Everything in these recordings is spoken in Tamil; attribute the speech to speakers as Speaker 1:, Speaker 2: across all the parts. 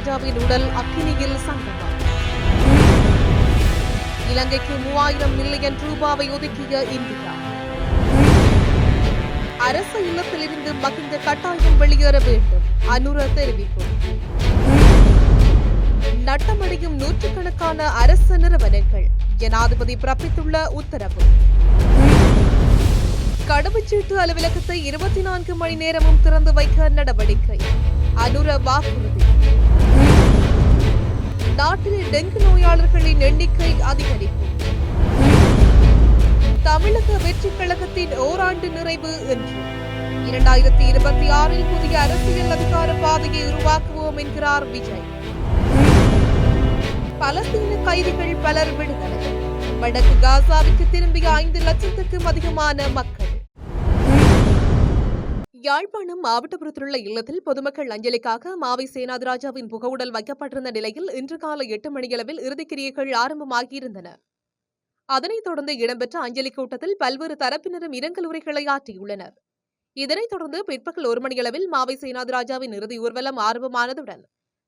Speaker 1: ராஜாவின் உடல் அக்கினியில் சங்கமம் இலங்கைக்கு மூவாயிரம் மில்லியன் ரூபாவை ஒதுக்கிய இந்தியா. அரசு இல்லத்திலிருந்து மகிந்த கட்டாயம் வெளியேற வேண்டும். அனுர தெரிவிப்பு. நட்டமடையும் நூற்றுக்கணக்கான அரசு நிறுவனங்கள் ஜனாதிபதி பிறப்பித்துள்ள உத்தரவு. கடவுச்சீட்டு அலுவலகத்தை இருபத்தி நான்கு மணி நேரமும் திறந்து வைக்க நடவடிக்கை. அனுர வாக்குறுதி. நாட்டில் டெங்கு நோயாளர்களின் எண்ணிக்கை அதிகரிப்பு. தமிழக வெற்றிக் கழகத்தின் ஓராண்டு நிறைவு என்று இரண்டாயிரத்தி இருபத்தி ஆறில் புதிய அரசியல் அதிகார பாதையை உருவாக்குவோம் என்கிறார் விஜய். பலஸ்தீன கைதிகள் பலர் விடுதலை. வடக்கு காசாவுக்கு திரும்பிய ஐந்து லட்சத்துக்கும் அதிகமான மக்கள். யாழ்ப்பாணம் மாவட்டபுரத்திலுள்ள இல்லத்தில் பொதுமக்கள் அஞ்சலிக்காக மாவை சேனாதிராஜாவின் புகவுடல் வைக்கப்பட்டிருந்த நிலையில் இன்று காலை எட்டு மணியளவில் இறுதிக்கிரியைகள் ஆரம்பமாகியிருந்தன. அதனைத் தொடர்ந்து இடம்பெற்ற அஞ்சலி கூட்டத்தில் பல்வேறு தரப்பினரும் இரங்கல் உரைகளை ஆற்றியுள்ளனர். இதனைத் தொடர்ந்து பிற்பகல் ஒரு மணியளவில் மாவை சேனாதிராஜாவின் இறுதி ஊர்வலம் ஆரம்பமானதுடன்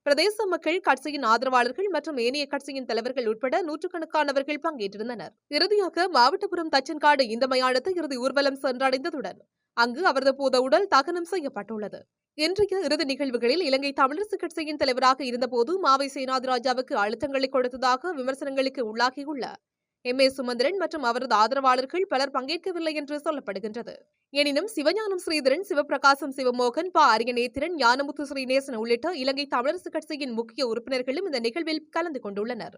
Speaker 1: பிரதேச மக்கள் கட்சியின் ஆதரவாளர்கள் மற்றும் ஏனைய கட்சியின் தலைவர்கள் உட்பட நூற்றுக்கணக்கானவர்கள் பங்கேற்றிருந்தனர். இறுதியாக மாவட்டபுரம் தச்சன்காடு இந்த மயானத்தை இறுதி ஊர்வலம் சென்றடைந்ததுடன் அங்கு அவரது பூத உடல் தகனம் செய்யப்பட்டுள்ளது. இன்றைய இறுதி நிகழ்வுகளில் இலங்கை தமிழரசு கட்சியின் தலைவராக இருந்தபோது மாவை சேனாதிராஜாவுக்கு அழுத்தங்களை கொடுத்ததாக விமர்சனங்களுக்கு உள்ளாகியுள்ள எம். ஏ. சுமந்திரன் மற்றும் அவரது ஆதரவாளர்கள் பலர் பங்கேற்கவில்லை என்று சொல்லப்படுகின்றது. எனினும் சிவஞானம் ஸ்ரீதரன் சிவபிரகாசம் சிவமோகன் ப. அரியநேத்திரன் ஞானமுத்து ஸ்ரீநேசன் உள்ளிட்ட இலங்கை தமிழரசு கட்சியின் முக்கிய உறுப்பினர்களும் இந்த நிகழ்வில் கலந்து கொண்டுள்ளனர்.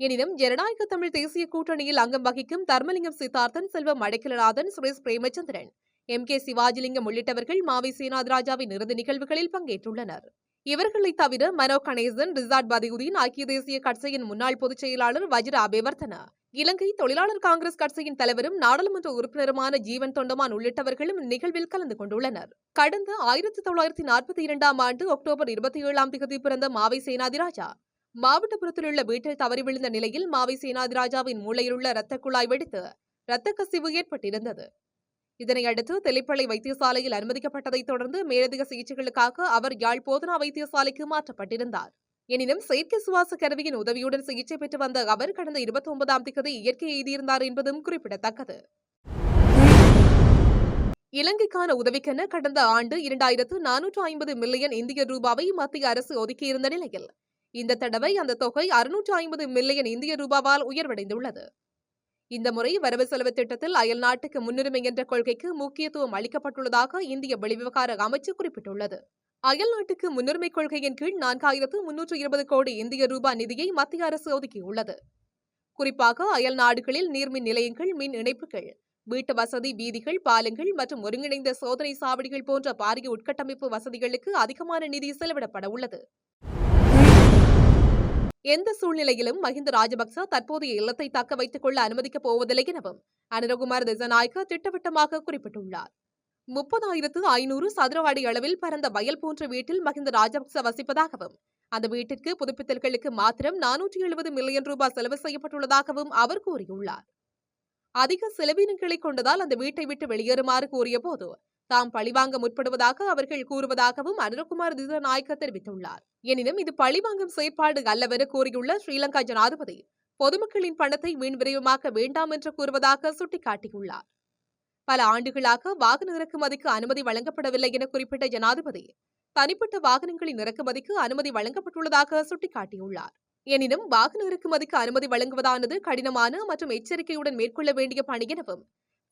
Speaker 1: எனினும் ஜனநாயக தமிழ் தேசிய கூட்டணியில் அங்கம் வகிக்கும் தர்மலிங்கம் சித்தார்த்தன் செல்வம் அடைக்கலநாதன் சுரேஷ் பிரேமச்சந்திரன். எம். கே. சிவாஜிலிங்கம் உள்ளிட்டவர்கள் மாவி சேனாதிராஜாவின் இறுதி நிகழ்வுகளில் பங்கேற்றுள்ளனர். இவர்களைத் தவிர மனோ கணேசன் ரிசார்ட் பதியுதீன் ஐக்கிய தேசிய கட்சியின் முன்னாள் பொதுச் செயலாளர் வஜ்ர அபேவர்த்தன இலங்கை தொழிலாளர் காங்கிரஸ் கட்சியின் தலைவரும் நாடாளுமன்ற உறுப்பினருமான ஜீவன் தொண்டமான் உள்ளிட்டவர்களும் நிகழ்வில் கலந்து கொண்டுள்ளனர். கடந்த ஆயிரத்தி தொள்ளாயிரத்தி நாற்பத்தி இரண்டாம் ஆண்டு அக்டோபர் இருபத்தி ஏழாம் தேதி பிறந்த மாவை சேனாதிராஜா மாவட்டபுரத்தில் உள்ள வீட்டில் தவறி விழுந்த நிலையில் மாவை சேனாதிராஜாவின் மூளையிலுள்ள இரத்த குழாய் வெடித்து இரத்த கசிவு ஏற்பட்டிருந்தது. இதனையடுத்து தெல்லிப்பளை வைத்தியசாலையில் அனுமதிக்கப்பட்டதைத் தொடர்ந்து மேலதிக சிகிச்சைகளுக்காக அவர் யாழ் போதனா வைத்தியசாலைக்கு மாற்றப்பட்டிருந்தார். எனினும் செயற்கை சுவாச கருவியின் உதவியுடன் சிகிச்சை பெற்று வந்த அவர் கடந்த இருபத்தி ஒன்பதாம் திகதி இயற்கை எய்தியிருந்தார் என்பதும் குறிப்பிடத்தக்கது. இலங்கைக்கான உதவிக்கென கடந்த ஆண்டு இரண்டாயிரத்து நானூற்று ஐம்பது மில்லியன் இந்திய ரூபாவை மத்திய அரசு ஒதுக்கியிருந்த நிலையில் இந்த தடவை அந்த தொகை அறுநூற்று ஐம்பது மில்லியன் இந்திய ரூபாவால் உயர்வடைந்துள்ளது. இந்த முறை வரவு செலவு திட்டத்தில் அயல் நாட்டுக்கு முன்னுரிமை என்ற கொள்கைக்கு முக்கியத்துவம் அளிக்கப்பட்டுள்ளதாக இந்திய வெளிவிவகார அமைச்சு குறிப்பிட்டுள்ளது. அயல் நாட்டுக்கு முன்னுரிமை கொள்கையின் கீழ் நான்காயிரத்து முன்னூற்று இருபது கோடி இந்திய ரூபாய் நிதியை மத்திய அரசு ஒதுக்கியுள்ளது. குறிப்பாக அயல் நாடுகளில் நீர்மின் நிலையங்கள் மின் இணைப்புகள் வீட்டு வசதி வீதிகள் பாலங்கள் மற்றும் ஒருங்கிணைந்த சோதனை சாவடிகள் போன்ற பாரிய உட்கட்டமைப்பு வசதிகளுக்கு அதிகமான நிதி செலவிடப்பட உள்ளது. எந்த சூழ்நிலையிலும் மஹிந்த ராஜபக்ச தற்போதைய இல்லத்தை தக்க வைத்துக் கொள்ள அனுமதிக்கப் போவதில்லை எனவும் அனுரகுமார் திசநாயக்க திட்டவட்டமாக குறிப்பிட்டுள்ளார். முப்பதாயிரத்து ஐநூறு சதுர அடி அளவில் பரந்த வயல் போன்ற வீட்டில் மஹிந்த ராஜபக்ச வசிப்பதாகவும் அந்த வீட்டிற்கு புதுப்பித்தல்களுக்கு மாத்திரம் நானூற்றி எழுபது மில்லியன் ரூபாய் செலவு செய்யப்பட்டுள்ளதாகவும் அவர் கூறியுள்ளார். அதிக செலவினங்களை கொண்டதால் அந்த வீட்டை விட்டு வெளியேறுமாறு கூறிய போது தாம் பழிவாங்க முற்படுவதாக அவர்கள் கூறுவதாகவும் அனுரகுமார் திசநாயக்க தெரிவித்துள்ளார். எனினும் இது பழிவாங்கும் செயற்பாடு அல்லவென கூறியுள்ள ஸ்ரீலங்கா ஜனாதிபதி பொதுமக்களின் பணத்தை வீண் விரைவமாக்க வேண்டாம் என்று கூறுவதாக சுட்டிக்காட்டியுள்ளார். பல ஆண்டுகளாக வாகன இறக்குமதிக்கு அனுமதி வழங்கப்படவில்லை என குறிப்பிட்ட ஜனாதிபதி தனிப்பட்ட வாகனங்களின் இறக்குமதிக்கு அனுமதி வழங்கப்பட்டுள்ளதாக சுட்டிக்காட்டியுள்ளார். எனினும் வாகன இறக்குமதிக்கு அனுமதி வழங்குவதானது கடினமான மற்றும் எச்சரிக்கையுடன் மேற்கொள்ள வேண்டிய பணி எனவும்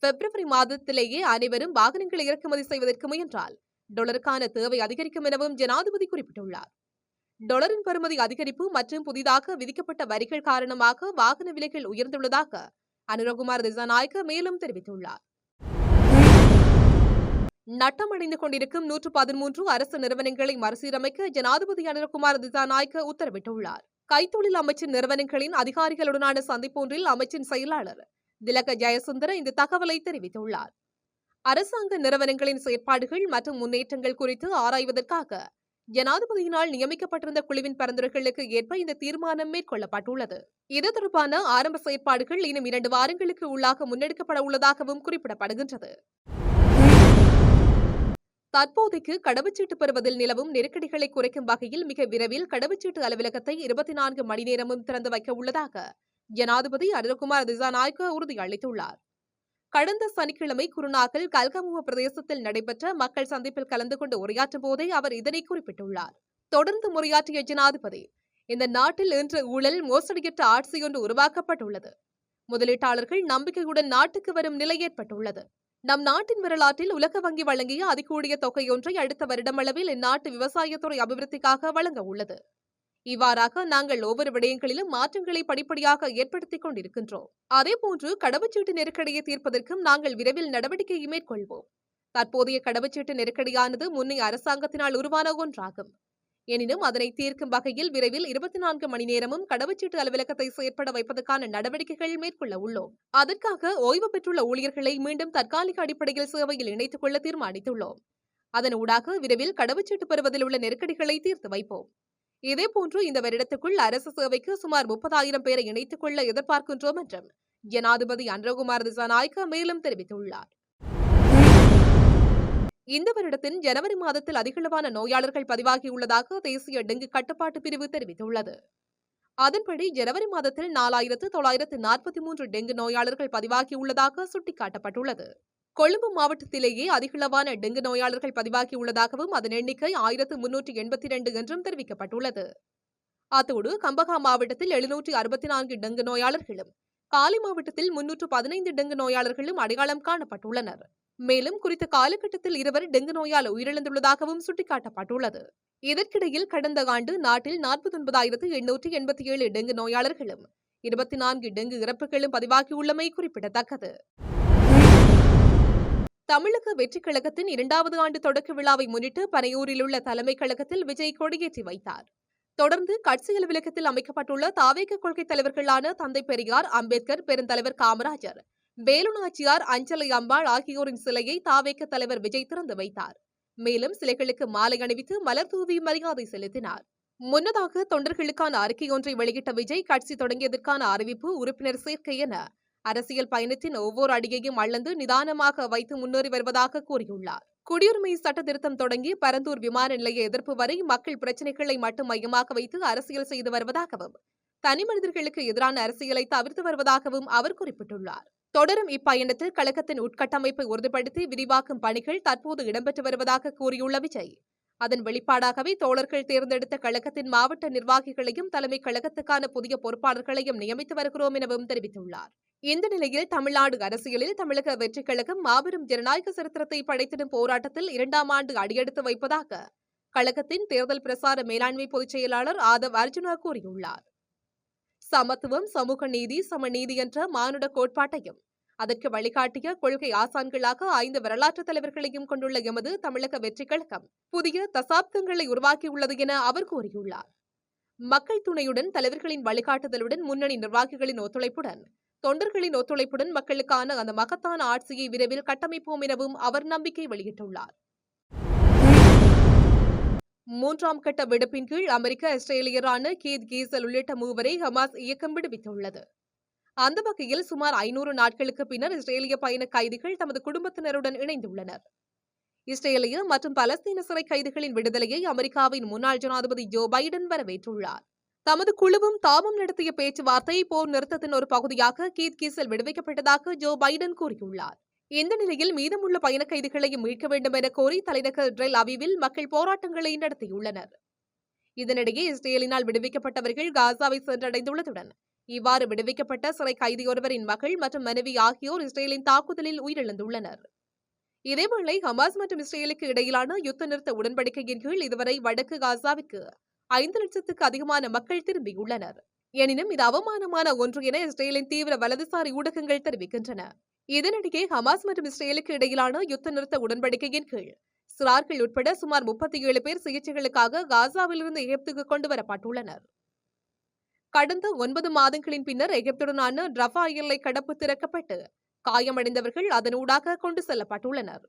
Speaker 1: பிப்ரவரி மாதத்திலேயே அனைவரும் வாகனங்களை இறக்குமதி செய்வதற்கு முயன்றால் டொலருக்கான தேவை அதிகரிக்கும் எனவும் ஜனாதிபதி குறிப்பிட்டுள்ளார். டொலரின் பெறுமதி அதிகரிப்பு மற்றும் புதிதாக விதிக்கப்பட்ட வரிகள் காரணமாக வாகன விலைகள் உயர்ந்துள்ளதாக அனுரகுமார் திசாநாயக்க மேலும் தெரிவித்துள்ளார். நட்டமடைந்து கொண்டிருக்கும் நூற்று பதிமூன்று அரசு நிறுவனங்களை மறுசீரமைக்க ஜனாதிபதி அனுரகுமார் திசாநாயக்க உத்தரவிட்டுள்ளார். கைத்தொழில் அமைச்சின் நிறுவனங்களின் அதிகாரிகளுடனான சந்திப்பொன்றில் அமைச்சின் செயலாளர் திலக ஜெயசுந்தர இந்த தகவலை தெரிவித்துள்ளார். அரசாங்க நிறுவனங்களின் செயற்பாடுகள் மற்றும் முன்னேற்றங்கள் குறித்து ஆராய்வதற்காக ஜனாதிபதியினால் நியமிக்கப்பட்டிருந்த குழுவின் பரிந்துரைகளுக்கு ஏற்ப இந்த தீர்மானம் மேற்கொள்ளப்பட்டுள்ளது. இது தொடர்பான ஆரம்ப செயற்பாடுகள் இன்னும் இரண்டு வாரங்களுக்கு உள்ளாக முன்னெடுக்கப்பட உள்ளதாகவும் குறிப்பிடப்படுகின்றது. தற்போதைக்கு கடவுச்சீட்டு பெறுவதில் நிலவும் நெருக்கடிகளை குறைக்கும் வகையில் மிக விரைவில் கடவுச்சீட்டு அலுவலகத்தை இருபத்தி நான்கு மணி நேரமும் திறந்து வைக்க உள்ளதாக ஜனாதிபதி அருண்குமார் திசாநாயக்க உறுதியளித்துள்ளார் கடந்த சனிக்கிழமை குருநாகல் கல்கமுக பிரதேசத்தில் நடைபெற்ற மக்கள் சந்திப்பில் கலந்து கொண்டு உரையாற்றும் போதே அவர் இதனை குறிப்பிட்டுள்ளார். தொடர்ந்து உரையாற்றிய ஜனாதிபதி இந்த நாட்டில் இன்று ஊழல் மோசடியற்ற ஆட்சியொன்று உருவாக்கப்பட்டுள்ளது. முதலீட்டாளர்கள் நம்பிக்கையுடன் நாட்டுக்கு வரும் நிலை ஏற்பட்டுள்ளது. நம் நாட்டின் வரலாற்றில் உலக வங்கி வழங்கிய அதிகூடிய தொகையொன்றை அடுத்த வருடமளவில் இந்நாட்டு விவசாயத்துறை அபிவிருத்திக்காக வழங்க உள்ளது. இவ்வாறாக நாங்கள் ஒவ்வொரு விடயங்களிலும் மாற்றங்களை படிப்படியாக ஏற்படுத்திக் கொண்டிருக்கின்றோம். அதேபோன்று கடவுச்சீட்டு நெருக்கடியை தீர்ப்பதற்கும் நாங்கள் விரைவில் நடவடிக்கையை மேற்கொள்வோம். தற்போதைய கடவுச்சீட்டு நெருக்கடியானது முன்னைய அரசாங்கத்தினால் உருவான ஒன்றாகும். எனினும் அதனை தீர்க்கும் வகையில் விரைவில் இருபத்தி நான்கு மணி நேரமும் கடவுச்சீட்டு அலுவலகத்தை செயற்பட வைப்பதற்கான நடவடிக்கைகள் மேற்கொள்ள உள்ளோம். அதற்காக ஓய்வு பெற்றுள்ள ஊழியர்களை மீண்டும் தற்காலிக அடிப்படையில் சேவையில் இணைத்துக் கொள்ள தீர்மானித்துள்ளோம். அதன் ஊடாக விரைவில் கடவுச்சீட்டு பெறுவதில் உள்ள நெருக்கடிகளை தீர்த்து வைப்போம். இதேபோன்று இந்த வருடத்துக்குள் அரசு சேவைக்கு சுமார் முப்பதாயிரம் பேரை இணைத்துக் கொள்ள எதிர்பார்க்கின்றோம் என்றும் ஜனாதிபதி அன்றகுமார் திசாநாயக்க மேலும் தெரிவித்துள்ளார். இந்த வருடத்தின் ஜனவரி மாதத்தில் அதிகளவான நோயாளர்கள் பதிவாகியுள்ளதாக தேசிய டெங்கு கட்டுப்பாட்டு பிரிவு தெரிவித்துள்ளது. அதன்படி ஜனவரி மாதத்தில் நாலாயிரத்து தொள்ளாயிரத்து நாற்பத்தி மூன்று டெங்கு நோயாளர்கள் பதிவாகியுள்ளதாக சுட்டிக்காட்டப்பட்டுள்ளது. கொழும்பு மாவட்டத்திலேயே அதிகளவான டெங்கு நோயாளர்கள் பதிவாகியுள்ளதாகவும் அதன் எண்ணிக்கை ஆயிரத்து முன்னூற்றி எண்பத்தி இரண்டு என்றும் தெரிவிக்கப்பட்டுள்ளது. அத்தோடு கம்பகா மாவட்டத்தில் எழுநூற்றி அறுபத்தி நான்கு டெங்கு நோயாளர்களும் காலி மாவட்டத்தில் முன்னூற்று பதினைந்து டெங்கு நோயாளர்களும் அடையாளம் காணப்பட்டுள்ளனர். மேலும் குறித்த காலகட்டத்தில் இருவர் டெங்கு நோயால் உயிரிழந்துள்ளதாகவும் சுட்டிக்காட்டப்பட்டுள்ளது. இதற்கிடையில் கடந்த ஆண்டு நாட்டில் நாற்பத்தி ஒன்பதாயிரத்து எண்ணூற்று எண்பத்தி ஏழு டெங்கு நோயாளர்களும் இருபத்தி நான்கு டெங்கு இறப்புகளும் பதிவாகியுள்ளமை குறிப்பிடத்தக்கது. தமிழக வெற்றிக் கழகத்தின் இரண்டாவது ஆண்டு தொடக்க விழாவை முன்னிட்டு பனையூரில் உள்ள தலைமைக் கழகத்தில் விஜய் கொடியேற்றி வைத்தார். தொடர்ந்து கட்சி அலுவலகத்தில் அமைக்கப்பட்டுள்ள தாவேக கொள்கை தலைவர்களான தந்தை பெரியார் அம்பேத்கர் பெருந்தலைவர் காமராஜர் வேலுநாச்சியார் அஞ்சலை அம்பாள் ஆகியோரின் சிலையை தாவேக்க தலைவர் விஜய் திறந்து வைத்தார். மேலும் சிலைகளுக்கு மாலை அணிவித்து மலர் தூவி மரியாதை செலுத்தினார். முன்னதாக தொண்டர்களுக்கான அறிக்கை ஒன்றை வெளியிட்ட விஜய் கட்சி தொடங்கியதற்கான அறிவிப்பு உறுப்பினர் சேர்க்கை என அரசியல் பயணத்தின் ஒவ்வொரு அடியையும் அளந்து நிதானமாக வைத்து முன்னேறி வருவதாக கூறியுள்ளார். குடியுரிமை சட்ட திருத்தம் தொடங்கி பரந்தூர் விமான நிலைய எதிர்ப்பு வரை மக்கள் பிரச்சினைகளை மட்டும் மையமாக வைத்து அரசியல் செய்து வருவதாகவும் தனி மனிதர்களுக்கு எதிரான அரசியலை தவிர்த்து வருவதாகவும் அவர் குறிப்பிட்டுள்ளார். தொடரும் இப்பயணத்தில் கழகத்தின் உட்கட்டமைப்பை உறுதிப்படுத்தி விரிவாக்கும் பணிகள் தற்போது இடம்பெற்று வருவதாக கூறியுள்ள விஜய் அதன் வெளிப்பாடாகவே தோழர்கள் தேர்ந்தெடுத்த கழகத்தின் மாவட்ட நிர்வாகிகளையும் தலைமை கழகத்துக்கான புதிய பொறுப்பாளர்களையும் நியமித்து வருகிறோம் எனவும் தெரிவித்துள்ளார். இந்த நிலையில் தமிழ்நாடு அரசியலில் தமிழக வெற்றிக் கழகம் மாபெரும் ஜனநாயக சரித்திரத்தை படைத்திடும் போராட்டத்தில் இரண்டாம் ஆண்டு அடியெடுத்து வைப்பதாக கழகத்தின் தேர்தல் பிரசார மேலாண்மை பொதுச் செயலாளர் ஆதவ் அர்ஜுனா கூறியுள்ளார். சமத்துவம் சமூக நீதி சமநீதி என்ற மானுட கோட்பாட்டையும் அதற்கு வழிகாட்டிய கொள்கை ஆசான்களாக ஐந்து வரலாற்று தலைவர்களையும் கொண்டுள்ள எமது தமிழக வெற்றிக் கழகம் புதிய தசாப்தங்களை உருவாக்கியுள்ளது என அவர் கூறியுள்ளார். மக்கள் துணையுடன் தலைவர்களின் வழிகாட்டுதலுடன் முன்னணி நிர்வாகிகளின் ஒத்துழைப்புடன் தொண்டர்களின் ஒத்துழைப்புடன் மக்களுக்கான அந்த மகத்தான ஆட்சியை விரைவில் கட்டமைப்போம் எனவும் அவர் நம்பிக்கை வெளியிட்டுள்ளார். மூன்றாம் கட்ட விடுப்பின் கீழ் அமெரிக்க ஆஸ்திரேலியரான கீத் கீசல் உள்ளிட்ட மூவரை ஹமாஸ் இயக்கம் விடுவித்துள்ளது. அந்த வகையில் சுமார் ஐநூறு நாட்களுக்கு பின்னர் இஸ்ரேலிய பயண கைதிகள் தமது குடும்பத்தினருடன் இணைந்துள்ளனர். இஸ்ரேலிய மற்றும் பலஸ்தீன சிறை கைதிகளின் விடுதலையை அமெரிக்காவின் முன்னாள் ஜனாதிபதி ஜோ பைடன் வரவேற்றுள்ளார். தமது குழுவும் தாமும் நடத்திய பேச்சுவார்த்தை போர் நிறுத்தத்தின் ஒரு பகுதியாக கீத் கீசல் விடுவிக்கப்பட்டதாக ஜோ பைடன் கூறியுள்ளார். இந்த நிலையில் மீதமுள்ள பயண கைதிகளையும் மீட்க வேண்டும் என கோரி தலைநகர் ட்ரெல் அவிவில் மக்கள் போராட்டங்களை நடத்தியுள்ளனர். இதனிடையே இஸ்ரேலினால் விடுவிக்கப்பட்டவர்கள் காசாவை சென்றடைந்துள்ளதுடன் இவ்வாறு விடுவிக்கப்பட்ட சிறை கைதியொருவரின் மகள் மற்றும் மனைவி ஆகியோர் இஸ்ரேலின் தாக்குதலில் உயிரிழந்துள்ளனர். இதேவேளை ஹமாஸ் மற்றும் இஸ்ரேலுக்கு இடையிலான யுத்த நிறுத்த உடன்படிக்கையின் கீழ் இதுவரை வடக்கு காசாவிற்கு ஐந்து லட்சத்துக்கு அதிகமான மக்கள் திரும்பியுள்ளனர். எனினும் இது அவமானமான ஒன்று என இஸ்ரேலின் தீவிர வலதுசாரி ஊடகங்கள் தெரிவிக்கின்றன. இதனிடையே ஹமாஸ் மற்றும் இஸ்ரேலுக்கு இடையிலான யுத்த நிறுத்த உடன்படிக்கையின் கீழ் சிறார்கள் உட்பட சுமார் முப்பத்தி ஏழு பேர் சிகிச்சைகளுக்காக காசாவிலிருந்து எகிப்துக்கு கொண்டு வரப்பட்டுள்ளனர். கடந்த ஒன்பது மாதங்களின் பின்னர் எகிப்துடனான ரஃபா எல்லை கடப்பு திறக்கப்பட்டு காயமடைந்தவர்கள் அதனூடாக கொண்டு செல்லப்பட்டுள்ளனர்.